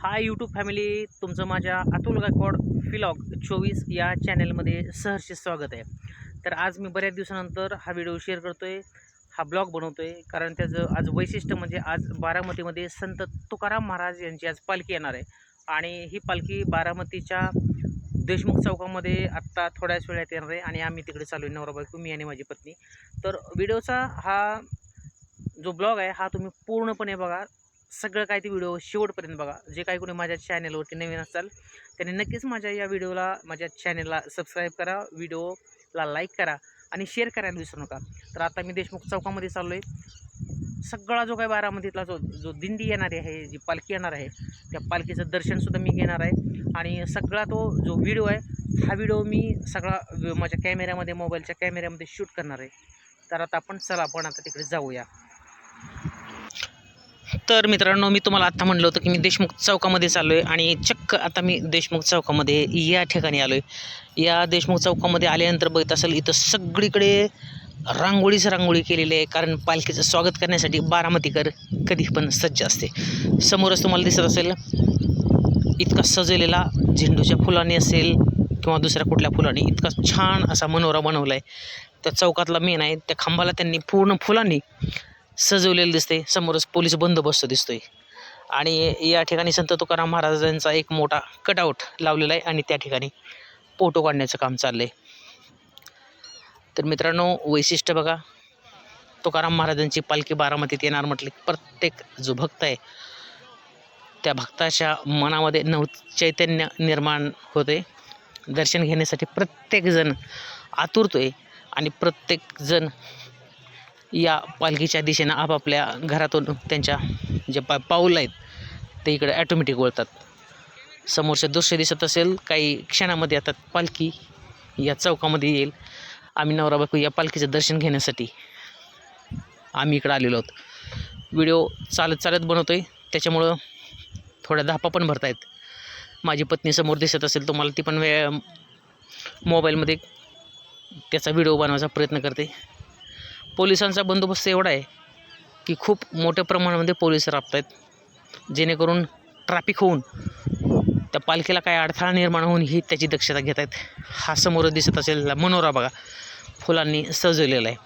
Hi YouTube family तुमचं माझ्या अतुल गायकवाड फिलॉग चोवीस या चॅनलमध्ये सहर्ष स्वागत आहे. तर आज मी बऱ्याच दिवसानंतर हा व्हिडिओ शेअर करतो आहे हा ब्लॉग बनवतो आहे कारण त्याचं आज वैशिष्ट्य म्हणजे आज बारामतीमध्ये संत तुकाराम महाराज यांची आज पालखी येणार आहे. आणि ही पालखी बारामतीच्या देशमुख चौकामध्ये आत्ता थोड्याच वेळात येणार आहे आणि आम्ही तिकडे चालू आहे नवरा बायको मी आणि माझी पत्नी. तर व्हिडिओचा हा जो ब्लॉग आहे हा तुम्ही पूर्णपणे बघा. सगळं काय ते व्हिडिओ शेवटपर्यंत बघा. जे काही कोणी माझ्या चॅनलवरती नवीन असाल त्यांनी नक्कीच माझ्या या व्हिडिओला माझ्या चॅनलला सबस्क्राईब करा व्हिडिओला लाईक करा आणि शेअर करायला विसरू नका. तर आता मी देशमुख चौकामध्ये चाललो आहे सगळा जो काही बारामतीतला जो जो दिंडी येणारी आहे जी पालखी येणार आहे त्या पालखीचं दर्शनसुद्धा मी घेणार आहे. आणि सगळा तो जो व्हिडिओ आहे हा व्हिडिओ मी सगळा माझ्या कॅमेऱ्यामध्ये मोबाईलच्या कॅमेऱ्यामध्ये शूट करणार आहे. तर आता आपण चला आपण आता तिकडे जाऊया. तर मित्रांनो मी तुम्हाला आत्ता म्हणलं होतं की मी देशमुख चौकामध्ये चाललो आहे आणि चक्क आता मी देशमुख चौकामध्ये या ठिकाणी आलो आहे या देशमुख चौकामध्ये आल्यानंतर बघत असेल इथं सगळीकडे रांगोळीच रांगोळी केलेली आहे. कारण पालखीचं स्वागत करण्यासाठी बारामतीकर कधी पण सज्ज असते. समोरच तुम्हाला दिसत असेल इतका सजवलेला झेंडूच्या फुलाने असेल किंवा दुसऱ्या कुठल्या फुलाने इतका छान असा मनोरा बनवला आहे त्या चौकातला मेन आहे. त्या खांबाला त्यांनी पूर्ण फुलांनी सजवलेलं दिसते समोरच पोलीस बंदोबस्त दिसतोय. आणि या ठिकाणी संत तुकाराम महाराजांचा एक मोठा कटआउट लावलेला आहे आणि त्या ठिकाणी फोटो काढण्याचं काम चाललं आहे तर मित्रांनो वैशिष्ट्य बघा. तुकाराम महाराजांची पालखी बारामतीत येणार म्हटले की प्रत्येक जो भक्त आहे त्या भक्ताच्या मनामध्ये नव चैतन्य निर्माण होते. दर्शन घेण्यासाठी प्रत्येकजण आतुरतोय आणि प्रत्येकजण या पालखीच्या दिशेनं आपापल्या घरातून त्यांच्या जे पा पाऊल आहेत ते इकडे ॲटोमॅटिक वळतात. समोरचं दृश्य दिसत असेल काही क्षणामध्ये आता पालखी या चौकामध्ये येईल. आम्ही नवरा बायको या पालखीचं दर्शन घेण्यासाठी आम्ही इकडं आलेलो आहोत. व्हिडिओ चालत चालत बनवतो आहे त्याच्यामुळं थोड्या धापा पण भरतायत. माझी पत्नी समोर दिसत असेल तुम्हाला ती पण वेळ मोबाईलमध्ये त्याचा व्हिडिओ बनवायचा प्रयत्न करते. पोलिसांचा बंदोबस्त एवढा आहे की खूप मोठ्या प्रमाणामध्ये पोलीस राबत आहेत जेणेकरून ट्रॅफिक होऊन त्या पालखीला काय अडथळा निर्माण होऊन ही त्याची दक्षता घेत आहेत हा समोर दिसत असेल मनोरा बघा फुलांनी सजवलेला आहे.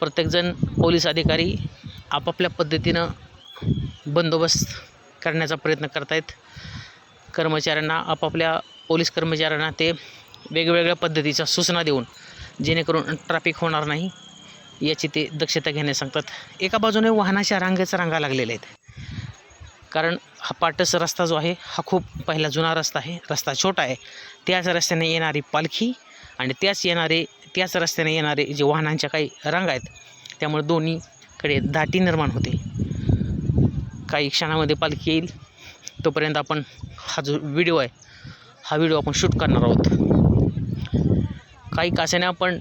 प्रत्येकजण पोलीस अधिकारी आपापल्या पद्धतीनं बंदोबस्त करण्याचा प्रयत्न करत आहेत कर्मचाऱ्यांना आपापल्या पोलीस कर्मचाऱ्यांना ते वेगवेगळ्या पद्धतीच्या सूचना देऊन जेणेकरून ट्रॅफिक होणार नाही. याची ते दक्षता घेण्यास सांगतात. एका बाजूने वाहनाच्या रांगेच रांगा लागलेल्या आहेत. कारण हा पाटस रस्ता जो आहे हा खूप पहिला जुना रस्ता आहे. रस्ता छोटा आहे. त्याच रस्त्याने येणारी पालखी आणि त्याच येणारे त्याच रस्त्याने येणारे जे वाहनांच्या काही रांगा आहेत त्यामुळे दोन्हीकडे दाटी निर्माण होते. काही क्षणामध्ये पालखी येईल. तोपर्यंत आपण हा जो व्हिडिओ आहे हा व्हिडिओ आपण शूट करणार आहोत. काही कासेने आपण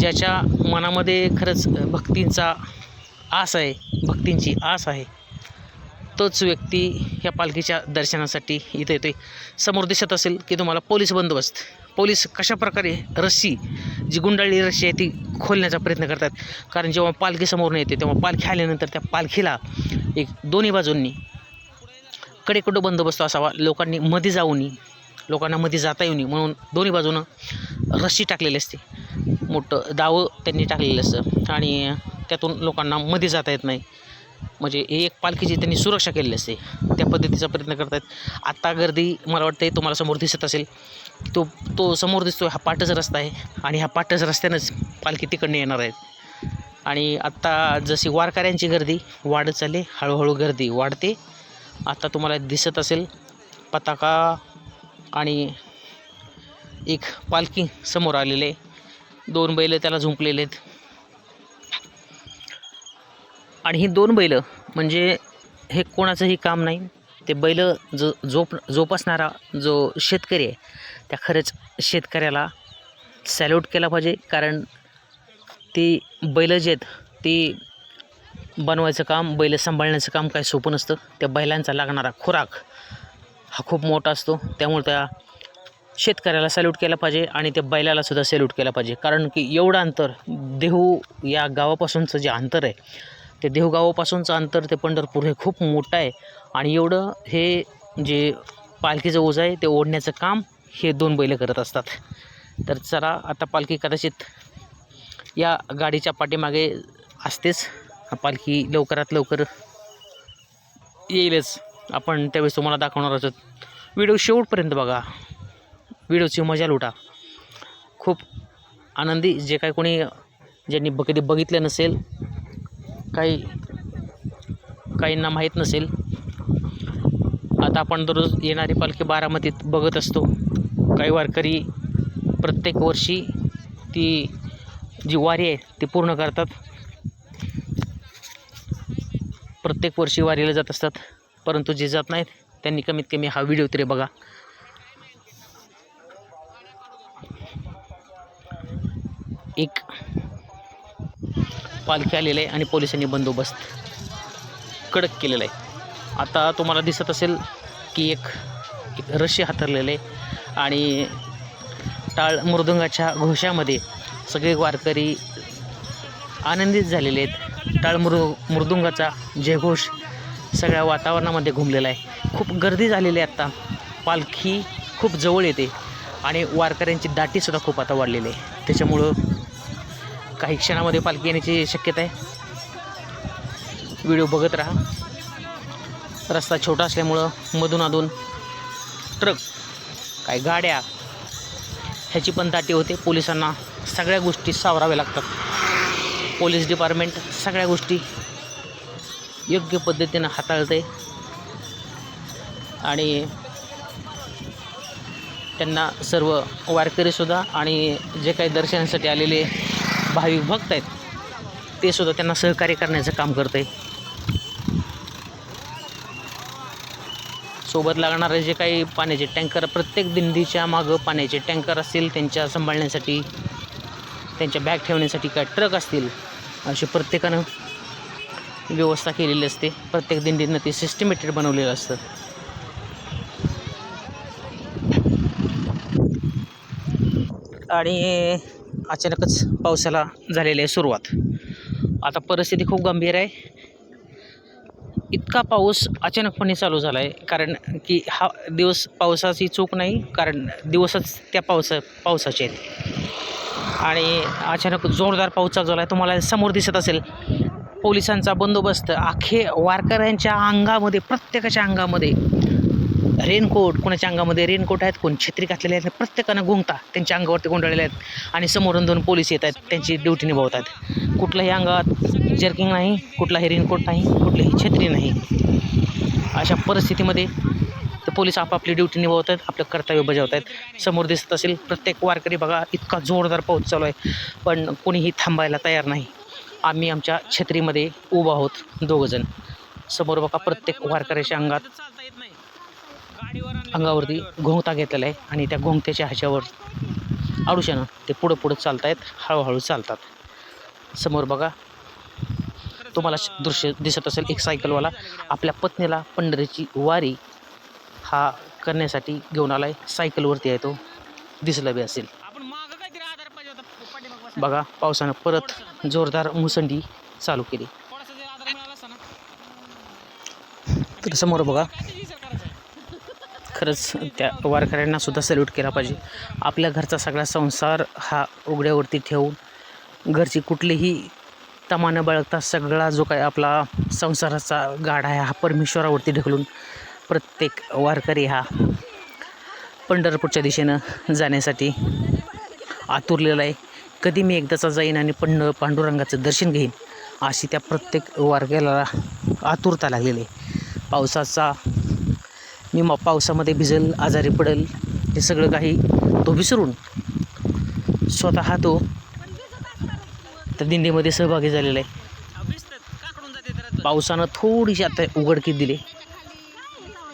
ज्याच्या मनामध्ये खरंच भक्तींचा आस आहे भक्तींची आस आहे तोच व्यक्ती या पालखीच्या दर्शनासाठी इथे येतोय. समोर दिसत असेल की तुम्हाला पोलीस बंदोबस्त. पोलीस कशाप्रकारे रस्सी जी गुंडाळली रस्सी आहे ती खोलण्याचा प्रयत्न करतात. कारण जेव्हा पालखीसमोरून येते तेव्हा पालखी आल्यानंतर त्या पालखीला एक दोन्ही बाजूंनी कडेकडं बंदोबस्त असावा लोकांनी मध्ये जाऊ नये लोकांना मध्ये जाता येऊ नये म्हणून दोन्ही बाजूनं रस्सी टाकलेली असते. मोठं दावं त्यांनी टाकलेलं असतं. आणि त्यातून लोकांना मध्ये जाता येत नाही. म्हणजे हे एक पालखीची त्यांनी सुरक्षा केलेली असते. त्या पद्धतीचा प्रयत्न करतात आत्ता गर्दी मला वाटतं तुम्हाला समोर दिसत असेल. तो तो समोर दिसतो हा पाटच रस्ता आहे. आणि ह्या पाटच रस्त्यानंच पालखी तिकडनं येणार आहेत. आणि आत्ता जशी वारकऱ्यांची गर्दी वाढत चालली हळूहळू गर्दी वाढते. आत्ता तुम्हाला दिसत असेल पताका आणि एक पालखी समोर आलेले आहे. दोन बैल त्याला झुंपलेले आहेत आणि ही दोन बैल म्हणजे हे कोणाचंही काम नाही. ते बैल जो जोप जोपासणारा जो शेतकरी आहे त्या खरंच शेतकऱ्याला सॅल्यूट केला पाहिजे. कारण ती बैलं जे आहेत ती बनवायचं काम बैल सांभाळण्याचं काम काय सोपं नसतं. त्या बैलांचा लागणारा खुराक हा खूप मोठा असतो. त्यामुळे त्या शेतकऱ्याला सॅल्यूट केला पाहिजे आणि त्या बैलाला सुद्धा सॅल्यूट केला पाहिजे. कारण की एवढं अंतर देहू या गावापासूनचं जे अंतर आहे ते देवगावापासूनचं अंतर ते पंढरपूर हे खूप मोठं आहे. आणि एवढं हे जे पालखीचं ओझ आहे ते ओढण्याचं काम हे दोन बैलं करत असतात. तर चला आता पालखी कदाचित या गाडीच्या पाठीमागे असतेच. पालखी लवकरात लवकर येईलच. आपण त्यावेळेस तुम्हाला दाखवणार आहोत. व्हिडिओ शेवटपर्यंत बघा. व्हिडिओची मजा लुटा. खूप आनंदी जे काही कोणी ज्यांनी ब कधी बघितलं नसेल काही काहींना माहीत नसेल आता आपण दररोज येणारी पालखी बारामतीत बघत असतो. काही वारकरी प्रत्येक वर्षी ती जी वारी आहे ती पूर्ण करतात. प्रत्येक वर्षी वारीला जात असतात परंतु जे जात नाहीत त्यांनी कमीत कमी हा व्हिडिओ तरी बघा. एक पालखी आलेलं आहे आणि पोलिसांनी बंदोबस्त कडक केलेला आहे. आता तुम्हाला दिसत असेल की एक एक रशी हातरलेलं आहे आणि टाळ मृदुंगाच्या घोषामध्ये सगळे वारकरी आनंदित झालेले आहेत. टाळ मृ मृदुंगाचा जयघोष सगळ्या वातावरणामध्ये घुमलेला आहे. खूप गर्दी झालेली आहे आत्ता पालखी खूप जवळ येते आणि वारकऱ्यांची दाटीसुद्धा खूप आता वाढलेली आहे. त्याच्यामुळं काही क्षणामध्ये पालखी येण्याची शक्यता आहे. व्हिडिओ बघत राहा. रस्ता छोटा असल्यामुळं मधून अधून ट्रक काही गाड्या ह्याची पण दाटी होते. पोलिसांना सगळ्या गोष्टी सावराव्या लागतात. पोलीस डिपार्टमेंट सगळ्या गोष्टी योग्य पद्धतीनं हाताळते. आणि त्यांना सर्व वारकरीसुद्धा आणि जे काही दर्शनासाठी आलेले भाविक भक्त आहेत ते सुद्धा त्यांना सहकार्य करण्याचं काम करत आहे सोबत लागणारे जे काही पाण्याचे टँकर प्रत्येक दिंडीच्या मागं पाण्याचे टँकर असतील त्यांच्या सांभाळण्यासाठी त्यांच्या बॅग ठेवण्यासाठी काय ट्रक असतील अशी प्रत्येकानं व्यवस्था केलेली असते. प्रत्येक दिंडीनं ते सिस्टमेटेड बनवलेलं असतं. आणि अचानकच पावसाला झालेली आहे सुरुवात. आता परिस्थिती खूप गंभीर आहे. इतका पाऊस अचानकपणे चालू झाला आहे कारण की हा दिवस पावसाची चूक नाही कारण दिवसच त्या पावसा पावसाचे आहेत. आणि अचानक जोरदार पाऊस चालू झाला आहे तुम्हाला समोर दिसत असेल पोलिसांचा बंदोबस्त. अखे वारकऱ्यांच्या अंगामध्ये प्रत्येकाच्या अंगामध्ये रेनकोट कोणाच्या अंगामध्ये रेनकोट आहेत कोण छत्री घातलेले आहेत प्रत्येकानं गुंगता त्यांच्या अंगावरती गुंडाळलेले आहेत आणि समोरून दोन पोलीस येत आहेत त्यांची ड्युटी निभावत आहेत. कुठल्याही अंगात जर्किंग नाही कुठलाही रेनकोट नाही कुठलीही छत्री नाही. अशा परिस्थितीमध्ये ते पोलीस आपापली ड्युटी निभावत आहेत आपलं कर्तव्य बजावत आहेत. समोर दिसत असेल प्रत्येक वारकरी बघा इतका जोरदार पाऊस चालू आहे. पण कोणीही थांबायला तयार नाही. आम्ही आमच्या छत्रीमध्ये उभा आहोत दोघंजण. समोर बघा प्रत्येक वारकऱ्याच्या अंगात अंगावरती घोंगता घेतलेला आहे आणि त्या घोंगत्याच्या ह्याच्यावर आडुशानं ते पुढं पुढं चालत आहेत हळूहळू चालतात. समोर बघा तुम्हाला दृश्य दिसत असेल एक सायकलवाला आपल्या पत्नीला पंढरीची वारी हा करण्यासाठी घेऊन आला आहे सायकलवरती आहे तो दिसला बी असेल. बघा पावसानं परत जोरदार मुसंडी चालू केली. तर समोर बघा खरंच त्या वारकऱ्यांना सुद्धा सल्यूट केला पाहिजे. आपल्या घरचा सगळा संसार हा उघड्यावरती ठेवून घरची कुठलीही तमा न बाळगता सगळा जो काही आपला संसाराचा गाडा आहे हा परमेश्वरावरती ढकलून प्रत्येक वारकरी हा पंढरपूरच्या दिशेनं जाण्यासाठी आतुरलेला आहे. कधी मी एकदाचा जाईन आणि पंड पांडुरंगाचं दर्शन घेईन अशी त्या प्रत्येक वारकऱ्याला आतुरता लागलेली आहे. पावसाचा मी मग पावसामध्ये भिजेल आजारी पडेल हे सगळं काही तो विसरून स्वतः तो त्या दिंडीमध्ये सहभागी झालेला आहे. पावसानं थोडीशी आता उघडकीत दिली.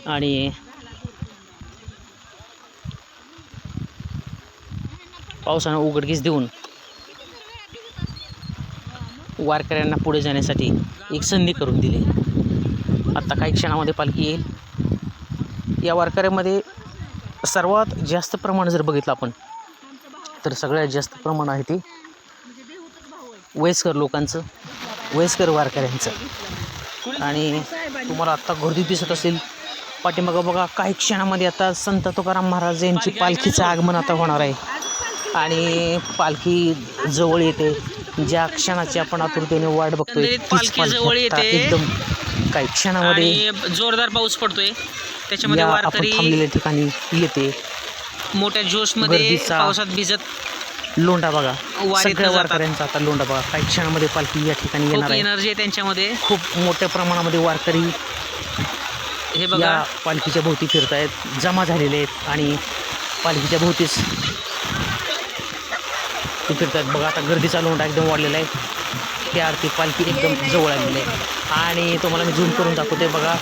आणि पावसानं उघडकीस देऊन वारकऱ्यांना पुढे जाण्यासाठी एक संधी करून दिली. आत्ता काही क्षणामध्ये पालखी येईल. या वारकऱ्यामध्ये सर्वात जास्त प्रमाण जर बघितलं आपण तर सगळ्यात जास्त प्रमाण आहे ते वयस्कर लोकांचं वयस्कर वारकऱ्यांचं. आणि तुम्हाला आत्ता गर्दी दिसत असेल पाठीमागं बघा काही क्षणामध्ये आता संत तुकाराम महाराज यांची पालखीचं आगमन आता होणार आहे. आणि पालखी जवळ येते ज्या क्षणाची आपण आतुरतेने वाट बघतोय पालखी जवळ येते. एकदम काही क्षणामध्ये जोरदार पाऊस पडतोय. त्याच्यामध्ये या आपण वारकरी थांबलेल्या ठिकाणी येते. मोठ्या जोशमध्ये गर्दीचा पावसात भिजत लोंढा बघा. वारीतनं सगळ्या जातात. वारकऱ्यांचा आता लोंढा बघा. काही क्षणामध्ये पालखी या ठिकाणी खूप येणार आहे. एनर्जी आहे त्यांच्यामध्ये. खूप मोठ्या प्रमाणामध्ये वारकरी हे बघा. या पालखीच्या भोवती फिरत आहेत जमा झालेले आहेत आणि पालखीच्या भोवतीच ते फिरत आहेत बघा आता गर्दीचा लोंढा एकदम वाढलेला आहे. ही आरती पालखी एकदम जवळ आलेली आहे. आणि तुम्हाला मी झूम करून दाखवते. बघा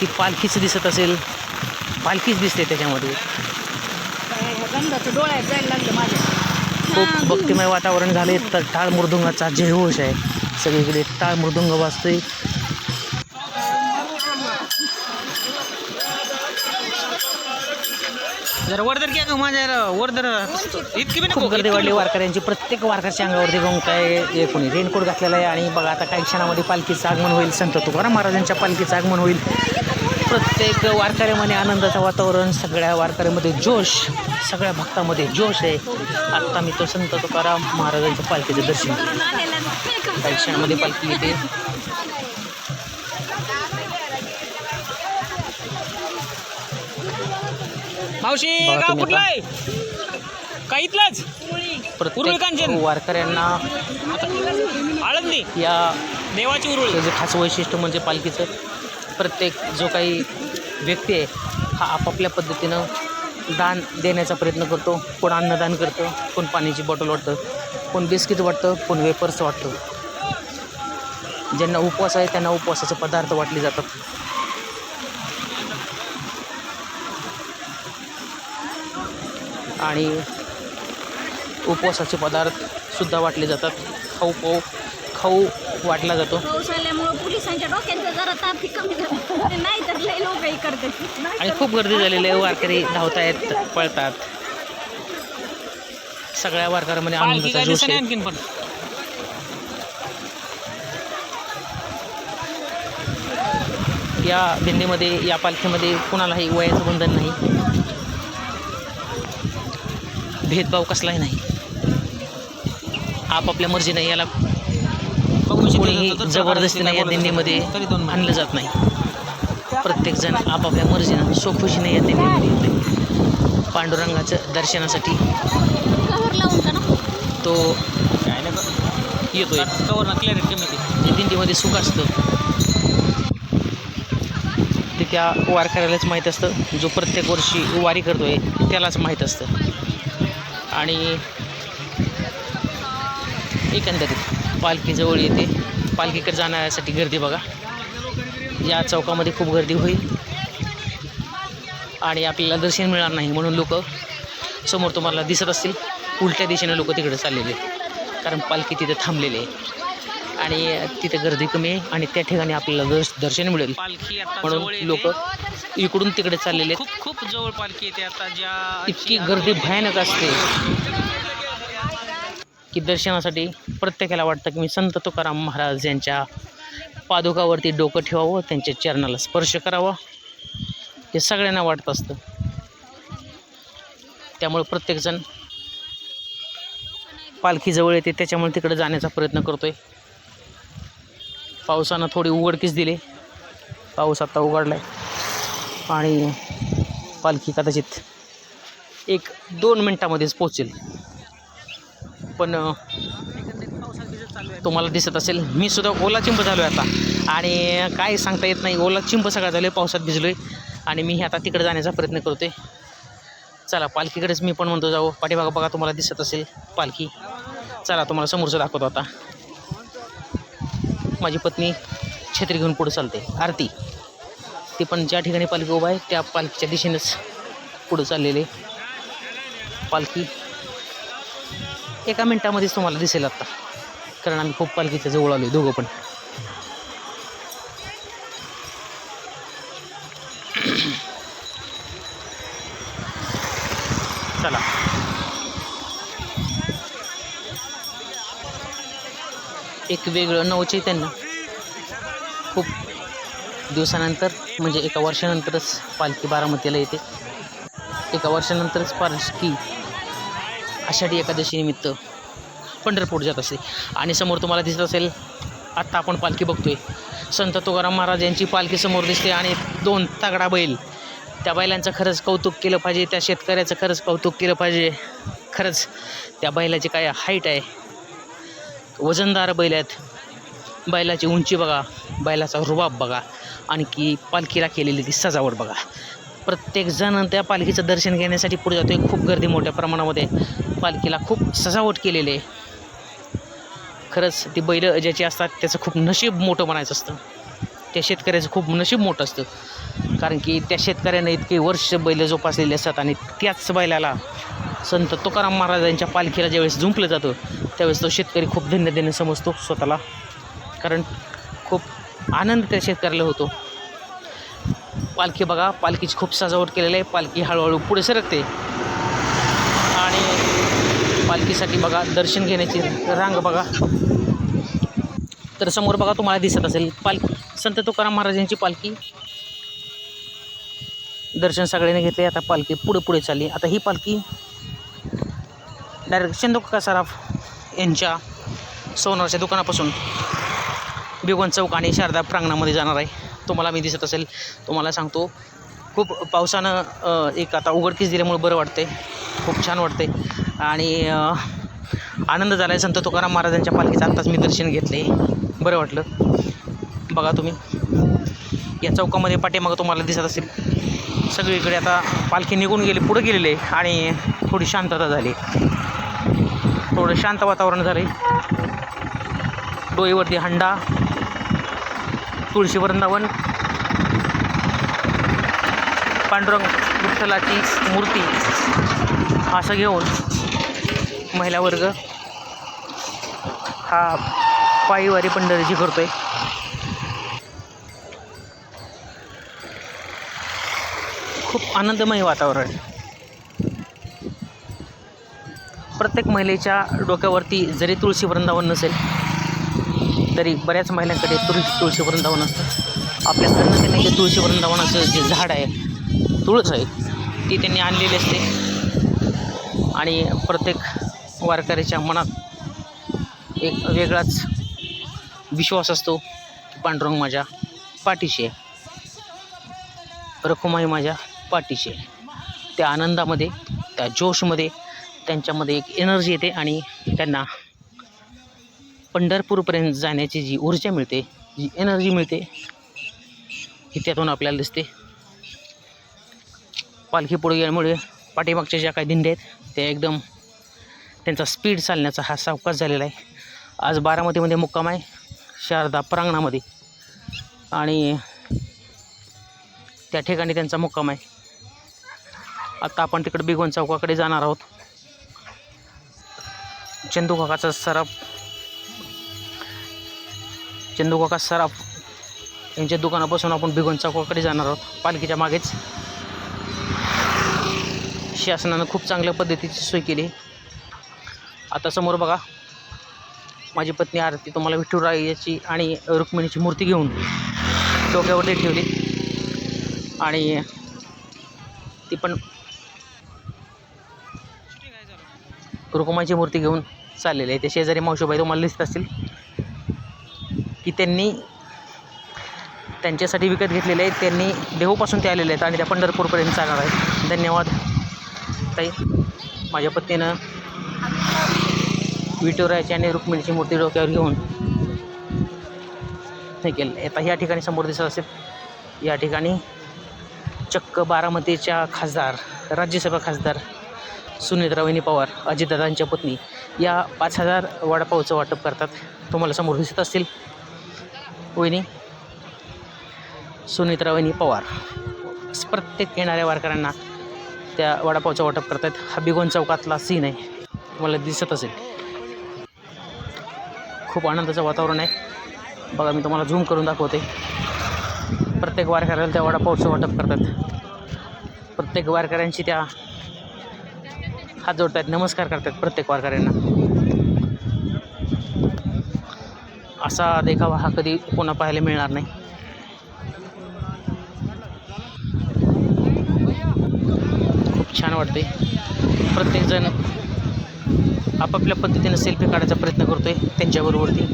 ती पालखीच दिसत असेल. पालखीच दिसते त्याच्यामध्ये. गंधाचं डोळ्यात जायला लागलं माझ्या. खूप भक्तिमय वातावरण झाले तर टाळ मृदुंगाचा जयघोष आहे. सगळीकडे टाळ मृदुंग वाजतोय. जरा वरदर घ्या का माझ्या वरदर इतकी बी नको. खूप गर्दी वाढली. वारकऱ्यांची. प्रत्येक वारकऱ्याच्या अंगावरती गंग काय हे कोणी रेनकोट घातलेला आहे आणि बघा आता काही क्षणामध्ये पालखीचं आगमन होईल. संत तुकाराम महाराजांच्या पालखीचं आगमन होईल. प्रत्येक वारकऱ्यामध्ये आनंदाचं वातावरण सगळ्या वारकऱ्यामध्ये जोश सगळ्या भक्तामध्ये जोश आहे. आत्ता मी तो संत तुकाराम महाराजांच्या पालखीचं दर्शन काही क्षणामध्ये पालखी येते. मावशी गाव कुठलं आहे? का इथलंच? उरुळी कांचन. प्रत्येक वारकऱ्यांना आळंदी. या देवाची उरुळी. त्याचं खास वैशिष्ट्य म्हणजे पालखीचं प्रत्येक जो काही व्यक्ती आहे हा आपापल्या पद्धतीनं दान देण्याचा प्रयत्न करतो. कोण अन्नदान करतं कोण पाण्याची बॉटल वाटतं कोण बिस्किट वाटतं कोण वेपर्स वाटतं. ज्यांना उपवास आहे त्यांना उपवासाचे पदार्थ वाटले जातात. आणि उपवासाचे पदार्थ सुद्धा वाटले जातात. खाऊ पाऊ खाऊ वाटला जातो. पाऊस आल्यामुळं पोलिसांच्या डोक्याचं जरा तापी कमी झाली नाही तर लय लोक करतात. आणि खूप गर्दी झालेली आहे वारकरी धावतायत पळतात. सगळ्या वारकऱ्यामध्ये आनंदाचा जोश आहे. आणखीन पण. या दिंडीमध्ये या पालखीमध्ये कुणालाही वयाचं बंधन नाही. भेदभाव कसलाही नाही. आपापल्या मर्जीने याला कोणीही जबरदस्तीने या दिंडीमध्ये आणलं जात नाही. प्रत्येकजण आपापल्या मर्जीनं सोखुशीने या दिंडीमध्ये येते पांडुरंगाचं दर्शनासाठी तो येतोय. येते. या दिंडीमध्ये सुख असतं. ते त्या वारकऱ्यालाच माहीत असतं. जो प्रत्येक वर्षी वारी करतोय त्यालाच माहीत असतं. आणि एकंदरीत पालखी जवळ येते. पालखीकडे जाण्यासाठी गर्दी बघा. या चौकामध्ये खूप गर्दी होईल. आणि आपल्याला दर्शन मिळणार नाही म्हणून लोक समोर तुम्हाला दिसत असतील. उलट्या दिशेने लोक तिकडे चाललेले आहेत. कारण पालखी तिथे थांबलेली आहे. आणि तिथे गर्दी कमी आहे आणि त्या ठिकाणी आपल्याला दर्श दर्शन मिळेल. पालखी म्हणून. लोक इकडून तिकडे चाललेले आहेत. खूप खूप जवळ पालखी येते आता ज्या इतकी गर्दी भयानक असते. की दर्शनासाठी प्रत्येकाला वाटतं की मी संत तुकाराम महाराज यांच्या पादुकावरती डोकं ठेवावं त्यांच्या चरणाला स्पर्श करावा. हे सगळ्यांना वाटत असतं. त्यामुळे प्रत्येकजण पालखीजवळ येते त्याच्यामुळे तिकडे जाण्याचा प्रयत्न करतोय. पावसानं थोडी उघडकीच दिली. पाऊस आता आहे आणि पालखी कदाचित एक दोन मिनटामध्येच पोचेल पण तुम्हाला दिसत असेल. मी सुद्धा ओला चिंब झालो आहे आता. आणि काय सांगता येत नाही ओला चिंब सगळा झालो आहे पावसात भिजलो आहे आणि मी आता तिकडे जाण्याचा प्रयत्न करतोय. चला पालखीकडेच मी पण म्हणतो जाऊ. पाठीमागं बघा तुम्हाला दिसत असेल पालखी. चला तुम्हाला समोरचं दाखवतो आता. माझी पत्नी छत्री घेऊन पुढे चालते. आरती. ती पण ज्या ठिकाणी पालखी उभा आहे त्या पालखीच्या दिशेनेच पुढं चाललेले पालखी. एका मिनटामध्येच तुम्हाला दिसेल आत्ता कारण आम्ही खूप पालखीच्या जवळ आलो आहे दोघं पण. चला. एक वेगळं नवचैतन्य खूप दिवसानंतर म्हणजे एका वर्षानंतरच पालखी बारामतीला येते. एका वर्षानंतरच पालखी आषाढी एकादशीनिमित्त पंढरपूर जात असते आणि समोर तुम्हाला दिसत असेल आत्ता आपण पालखी बघतोय. संत तुकाराम महाराज यांची पालखी समोर दिसते आणि दोन तगडा बैल. त्या बैलांचं खरंच कौतुक केलं पाहिजे त्या शेतकऱ्याचं खरंच कौतुक केलं पाहिजे. खरंच त्या बैलाची काय हाईट आहे. वजनदार बैल आहेत. बैलाची उंची बघा बैलाचा रुबाब बघा. आणखी पालखीला केलेली ती सजावट बघा. प्रत्येकजण त्या पालखीचं दर्शन घेण्यासाठी पुढे जातो खूप गर्दी मोठ्या प्रमाणामध्ये. पालखीला खूप सजावट केलेली आहे. खरंच ती बैलं ज्याची असतात त्याचं खूप नशीब मोठं म्हणायचं असतं. त्या शेतकऱ्याचं खूप नशीब मोठं असतं. कारण की त्या शेतकऱ्यानं इतके वर्ष बैल जोपासलेले असतात आणि त्याच बैलाला संत तुकाराम महाराजांच्या पालखीला ज्यावेळेस जुंपलं जातं त्यावेळेस तो शेतकरी खूप धन्य धन्य समजतो स्वतःला. कारण खूप आनंद त्या शेतकऱ्याला होतो. पालखी बघा पालखीची खूप सजावट केलेली आहे. पालखी हळूहळू पुढे सरकते. आणि पालखीसाठी बघा दर्शन घेण्याची रांग बघा. तर समोर बघा तुम्हाला दिसत असेल पालखी. संत तुकाराम महाराजांची पालखी. दर्शन सगळ्यांनी घेतले आता पालखी पुढे पुढे चालली. आता ही पालखी डायरेक्ट चंदोका सराफ यांच्या सोनारच्या दुकानापासून बिगोन चौक आणि शारदा प्रांगणामध्ये जाणार आहे. तुम्हाला मी दिसत असेल तुम्हाला सांगतो खूप पावसानं एक आता उघडकीस दिल्यामुळे बरं वाटते खूप छान वाटते आणि आनंद झाला आहे संत तुकाराम महाराजांच्या पालखीचं. आत्ताच मी दर्शन घेतले बरं वाटलं. बघा तुम्ही. या चौकामध्ये पाठीमागं तुम्हाला दिसत असेल. सगळीकडे आता पालखी निघून गेली पुढं गेलेली आहे. आणि थोडी शांतता झाली. थोडं शांत वातावरण झालं आहे डोईवरती हंडा. तुळशी वृंदावन पांडुरंग विठ्ठलाची मूर्ती असं घेऊन महिला वर्ग हा पायीवारी पंढरीची आहे खूप आनंदमय वातावरण. प्रत्येक महिलेच्या डोक्यावरती जरी तुळशी वृंदावन नसेल तरी बऱ्याच महिलांकडे तुळशी तुळशी वृंदावन असतं आपल्याकडनं त्यांनी तुळशी वृंदावनाचं जे झाड आहे तुळस आहे ती त्यांनी आणलेली असते. आणि प्रत्येक वारकऱ्याच्या मनात एक वेगळाच विश्वास असतो की पांडुरंग माझ्या पाठीशी आहे. रखुमाई माझ्या पाठीशी आहे. त्या आनंदामध्ये त्या जोशमध्ये त्यांच्यामध्ये एक एनर्जी येते आणि त्यांना पंढरपूरपर्यंत जाण्याची जी ऊर्जा मिळते जी एनर्जी मिळते ही त्यातून आपल्याला दिसते. पालखी पुढे गेल्यामुळे पाठीमागच्या ज्या काही दिंड्या आहेत त्या एकदम त्यांचा स्पीड चालण्याचा हा सावकाश झालेला आहे. आज बारामतीमध्ये मुक्काम आहे शारदा प्रांगणामध्ये. आणि त्या ठिकाणी त्यांचा मुक्काम आहे. आता आपण तिकडे बिगोन चौकाकडे जाणार आहोत. चंदू काकाचा सराफ चंदूकाका सराफ यांच्या दुकानापासून आपण बिगोन चौकाकडे जाणार आहोत पालखीच्या मागेच. शासनानं खूप चांगल्या पद्धतीची सोय केली. आता समोर बघा माझी पत्नी आरती तुम्हाला विठुरायाची आणि रुक्मिणीची मूर्ती घेऊन डोक्यावरती ठेवली. आणि ती पण रुक्माची मूर्ती घेऊन चाललेली आहे. ते शेजारी मावशीबाई तुम्हाला दिसत असतील. की त्यांनी त्यांच्यासाठी विकत घेतलेले आहेत. त्यांनी देहूपासून ते आलेले आहेत आणि त्या पंढरपूरपर्यंत चालणार आहेत. धन्यवाद. ताई माझ्या पत्नीनं विठुरायाची आणि रुक्मिणीची मूर्ती डोक्यावर घेऊन हे केलं आता या ठिकाणी समोर दिसत असेल या ठिकाणी चक्क बारामतीच्या खासदार राज्यसभा खासदार सुनीतरावणी पवार अजितदादांच्या पत्नी या पाच हजार वडापावचं वाटप करतात. तुम्हाला समोर दिसत असतील वहिनी सुनीतरावणी पवार. प्रत्येक येणाऱ्या वारकऱ्यांना त्या वडापावचं वाटप करतात हा बिगोन चौकातला सीन आहे. तुम्हाला दिसत असेल. खूप आनंदाचं वातावरण आहे. बघा मी तुम्हाला झूम करून दाखवते. प्रत्येक वारकऱ्याला त्या वडापावचं वाटप करतात. प्रत्येक वारकऱ्यांशी त्या हात जोडतात नमस्कार करतात प्रत्येक वारकऱ्यांना. असा देखावा हा कधी कोणा पाहायला मिळणार नाही. खूप छान वाटते प्रत्येकजण आपापल्या पद्धतीनं सेल्फी काढायचा प्रयत्न करतोय त्यांच्याबरोबरती.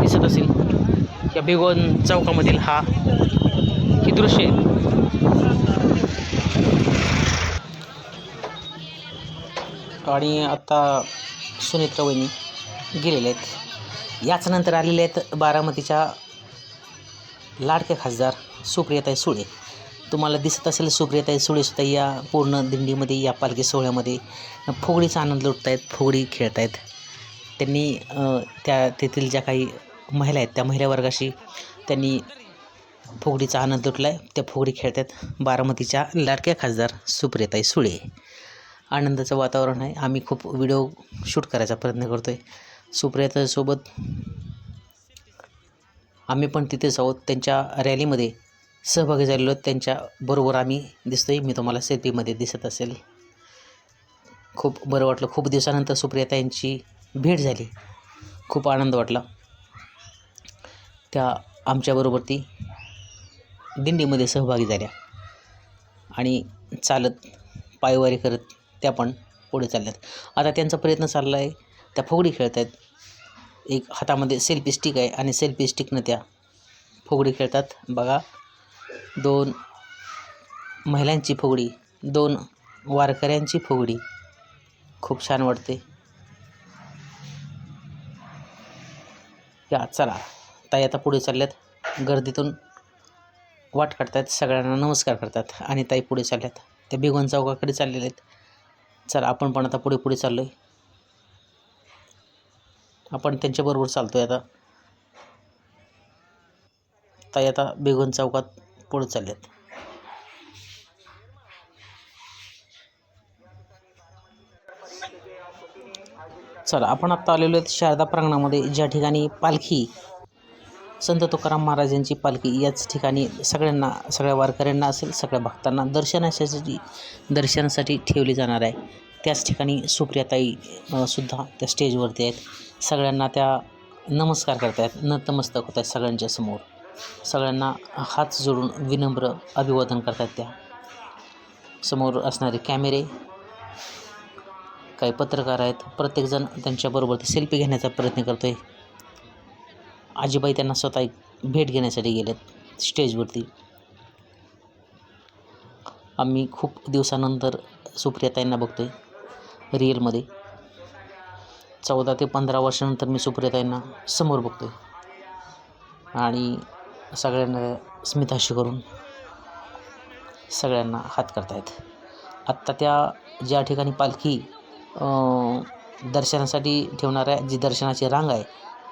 दिसत असेल या भिगोन चौकामधील हा हे दृश्य आहे. आणि आता सुनेत्रा वहिनी गेलेले आहेत. याच्यानंतर आलेले आहेत बारामतीच्या लाडक्या खासदार सुप्रियाताई सुळे. तुम्हाला दिसत असेल सुप्रियाताई सुळेसुद्धा या पूर्ण दिंडीमध्ये या पालखी सोहळ्यामध्ये फुगडीचा आनंद लुटत आहेत फुगडी खेळत आहेत त्यांनी त्या तेथील ज्या काही महिला आहेत त्या महिला वर्गाशी त्यांनी फुगडीचा आनंद लुटला आहे त्या फुगडी खेळत आहेत बारामतीच्या लाडक्या खासदार सुप्रियाताई सुळे. आनंदाचं वातावरण आहे. आम्ही खूप व्हिडिओ शूट करायचा प्रयत्न करतो आहे सुप्रियातासोबत आम्ही पण तिथेच आहोत. त्यांच्या रॅलीमध्ये सहभागी झालेलो आहोत. त्यांच्याबरोबर आम्ही दिसतो आहे मी तुम्हाला सेल्फीमध्ये दिसत असेल. खूप बरं वाटलं. खूप दिवसानंतर सुप्रियाता यांची भेट झाली. खूप आनंद वाटला. त्या आमच्याबरोबर ती दिंडीमध्ये सहभागी झाल्या. आणि चालत पायवारी करत त्या पण पुढे चालल्यात. आता त्यांचा प्रयत्न चालला आहे त्या फुगडी खेळत आहेत एक हातामध्ये सेल्फी स्टिक आहे आणि सेल्फी स्टिकनं त्या फुगडी खेळतात. बघा दोन महिलांची फुगडी दोन वारकऱ्यांची फुगडी. खूप छान वाटते या चला. ताई आता पुढे चालल्यात. गर्दीतून वाट काढतात सगळ्यांना नमस्कार करतात आणि ताई पुढे चालल्यात. त्या बिगोन चौकाकडे चाललेले आहेत. चला आपण पण आता पुढे पुढे चाललो आहे आपण त्यांच्याबरोबर चालतो आहे आता. ताई आता बेगोन चौकात पुढे चालल्यात. चला आपण आत्ता आलेलो आहेत शारदा प्रांगणामध्ये. ज्या ठिकाणी पालखी संत तुकाराम महाराजांची पालखी याच ठिकाणी सगळ्यांना सगळ्या वारकऱ्यांना असेल सगळ्या भक्तांना दर्शनासाठी दर्शनासाठी ठेवली जाणार आहे. त्याच ठिकाणी सुप्रियाताई सुद्धा त्या स्टेजवरती आहेत. सगळ्यांना त्या नमस्कार करत आहेत नतमस्तक होत आहेत सगळ्यांच्या समोर. सगळ्यांना हात जोडून विनम्र अभिवादन करतात त्या. समोर असणारे कॅमेरे काही पत्रकार आहेत. प्रत्येकजण त्यांच्याबरोबर ते सेल्फी घेण्याचा प्रयत्न करतो आहे आजीबाई त्यांना स्वतः एक भेट घेण्यासाठी गेलेत स्टेजवरती. आम्ही खूप दिवसानंतर सुप्रियाताईंना बघतो आहे रिअलमध्ये चौदा ते पंधरा वर्षानंतर मी सुप्रियाताईंना समोर बघतो आहे आणि सगळ्यांना स्मिताशी करून सगळ्यांना हात करतायत. आत्ता त्या ज्या ठिकाणी पालखी दर्शनासाठी ठेवणाऱ्या जी दर्शनाची रांग आहे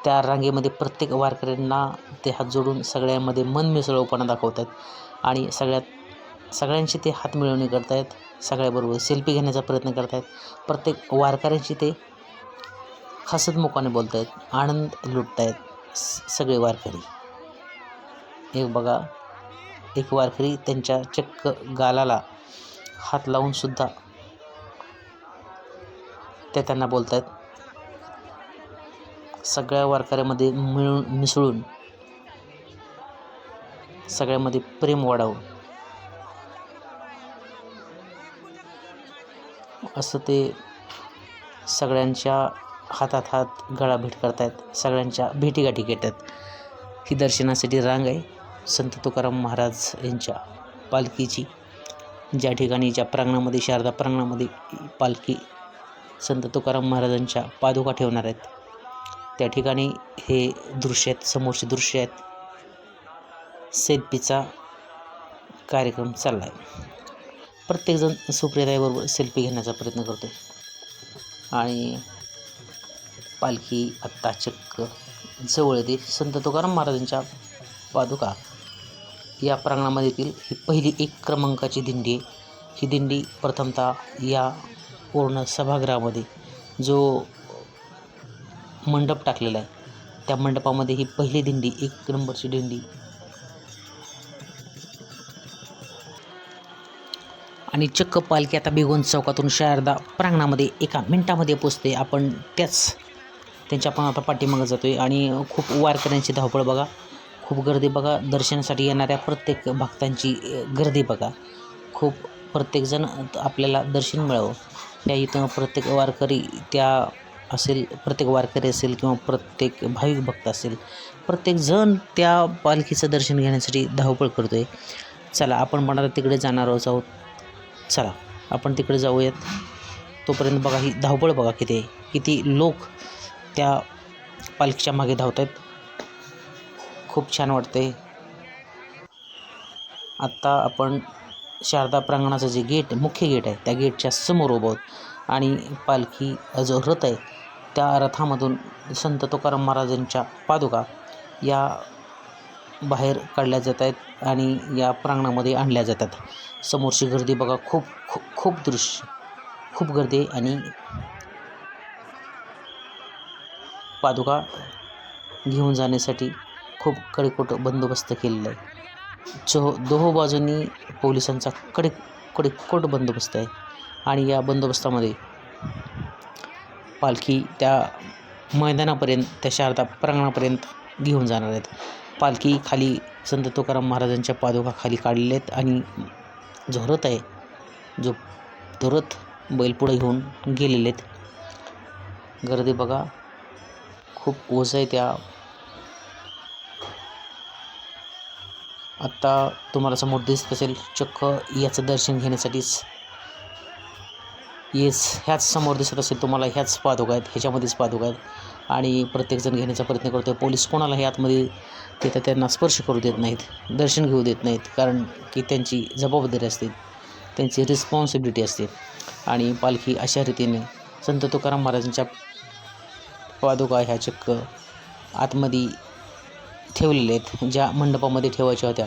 त्या रांगेमध्ये प्रत्येक वारकऱ्यांना ते हात जोडून सगळ्यांमध्ये मन मिसळवपणा दाखवत आहेत आणि सगळ्यात सगळ्यांशी ते हात मिळवणी करत आहेत सगळ्याबरोबर सेल्फी घेण्याचा प्रयत्न करत आहेत प्रत्येक वारकऱ्यांशी ते हसतमुखाने बोलत आहेत आनंद लुटत आहेत सगळे वारकरी. एक बघा एक वारकरी त्यांच्या चक्क गालाला हात लावून सुद्धा ते त्यांना बोलत आहेत सगळ्या वारकऱ्यामध्ये मिळून मिसळून सगळ्यामध्ये प्रेम वाढावं. असं ते सगळ्यांच्या हातात हात गळाभेट करतायत सगळ्यांच्या भेटीगाठी घेतात. ही दर्शनासाठी रांग आहे. संत तुकाराम महाराज यांच्या पालखीची ज्या ठिकाणी ज्या प्रांगणामध्ये शारदा प्रांगणामध्ये पालखी संत तुकाराम महाराजांच्या पादुका ठेवणार आहेत. त्या ठिकाणी हे दृश्य आहेत समोरचे दृश्य आहेत. सेल्फीचा कार्यक्रम चालला आहे प्रत्येकजण सुप्रियाताईबरोबर सेल्फी घेण्याचा प्रयत्न करतो आहे आणि पालखी आत्ता चक्क जवळ येते. संत तुकाराम महाराजांच्या पादुका या प्रांगणामधील ही पहिली एक क्रमांकाची दिंडी आहे. ही दिंडी प्रथमतः या पूर्ण सभागृहामध्ये जो मंडप टाकलेला आहे. त्या मंडपामध्ये ही पहिली दिंडी एक नंबरची दिंडी. आणि चक्क पालखी आता बेगोन चौकातून शारदा प्रांगणामध्ये एका मिनिटामध्ये पोचते. आपण त्याच त्यांच्या पण आता पाठीमागं जातो आहे आणि खूप वारकऱ्यांची धावपळ बघा. खूप गर्दी बघा. दर्शनासाठी येणाऱ्या प्रत्येक भक्तांची गर्दी बघा. खूप प्रत्येकजण आपल्याला दर्शन मिळावं. त्या इथं प्रत्येक वारकरी त्या असेल प्रत्येक वारकरी असेल किंवा प्रत्येक भाविक भक्त असेल प्रत्येकजण त्या पालखीचं दर्शन घेण्यासाठी धावपळ करतो आहे चला आपण म्हणाला तिकडे जाणार आहोत चला आपण तिकडे जाऊयात. तोपर्यंत बघा ही धावपळ बघा किती आहे. किती लोक त्या पालखीच्या मागे धावत आहेत खूप छान वाटते आत्ता आपण शारदा प्रांगणाचं जे गेट मुख्य गेट आहे त्या गेटच्या समोर उभं आहोत. आणि पालखी जो रथ आहे त्या रथामधून संत तुकाराम महाराजांच्या पादुका या बाहेर काढल्या जात आहेत आणि या प्रांगणामध्ये आणल्या जातात समोरची गर्दी बघा खूप खूप खूप दृश्य खूप गर्दी आहे आणि पादुका घेऊन जाण्यासाठी खूप कडेकोट बंदोबस्त केलेला आहे. चो दोहो बाजूंनी पोलिसांचा कडे कडेकोट बंदोबस्त आहे आणि या बंदोबस्तामध्ये पालखी त्या मैदानापर्यंत त्या शारदा प्रांगणापर्यंत घेऊन जाणार आहेत. पालखी खाली संत तुकाराम महाराजांच्या पादुका खाली काढलेल्या आहेत आणि जो रथ आहे. जो तो रथ बैल पुढे घेऊन गेलेले आहेत. गर्दी बघा. खूप ओझ आहे त्या. आत्ता तुम्हाला समोर दिसत असेल चक्क याचं दर्शन घेण्यासाठीच येस ह्याच समोर दिसत असेल तुम्हाला ह्याच पादुका आहेत ह्याच्यामध्येच पादुका आहेत. आणि प्रत्येकजण घेण्याचा प्रयत्न करतो आहे पोलीस कोणालाही आतमध्ये तिथं त्यांना स्पर्श करू देत नाहीत दर्शन घेऊ देत नाहीत कारण की त्यांची जबाबदारी असते त्यांची रिस्पॉन्सिबिलिटी असते. आणि पालखी अशा रीतीने संत तुकाराम महाराजांच्या पादुका ह्या चक्क आतमध्ये ठेवलेले आहेत ज्या मंडपामध्ये ठेवायच्या होत्या.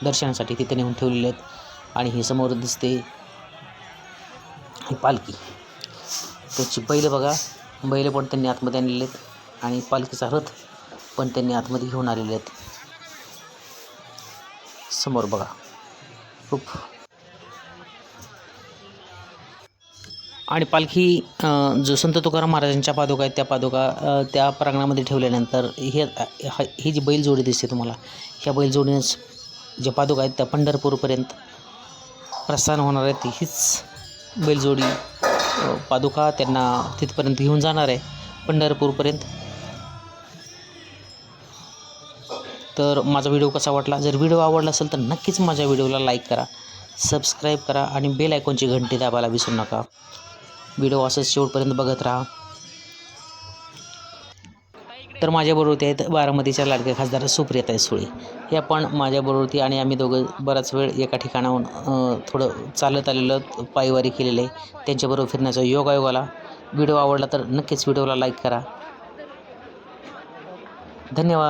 दर्शनासाठी तिथे नेऊन ठेवलेले आहेत. आणि ही समोर दिसते ही पालखी. त्याची बैल बघा बैल पण त्यांनी आतमध्ये आणलेले आहेत आणि पालखीचा रथ पण त्यांनी आतमध्ये घेऊन आलेले आहेत. समोर बघा. खूप आणि पालखी जो संत तुकाराम महाराजांच्या पादुका आहेत त्या पादुका त्या प्रांगणामध्ये ठेवल्यानंतर हे ही जी बैलजोडी दिसते तुम्हाला ह्या बैलजोडीनेच ज्या पादुका आहेत त्या पंढरपूरपर्यंत प्रस्थान होणार आहेत. हीच बैलजोडी पादुका त्यांना तिथपर्यंत घेऊन जाणार आहे पंढरपूरपर्यंत. तर माझा व्हिडिओ कसा वाटला? जर व्हिडिओ आवडला असेल तर नक्कीच माझ्या व्हिडिओला लाईक करा सबस्क्राईब करा आणि बेल आयकॉनची घंटी दाबायला विसरू नका. व्हिडिओ असंच शेवटपर्यंत बघत राहा. तर माझ्याबरोबर ते आहेत बारामतीच्या लाडक्या खासदार सुप्रियाताई सुळे. हे पण माझ्याबरोबर आणि आम्ही दोघं बराच वेळ एका ठिकाणाहून थोडं चालत आलेलं पायवारी केलेलं. आहे त्यांच्याबरोबर फिरण्याचा योगायोग आला व्हिडिओ आवडला तर नक्कीच व्हिडिओला लाईक करा. धन्यवाद.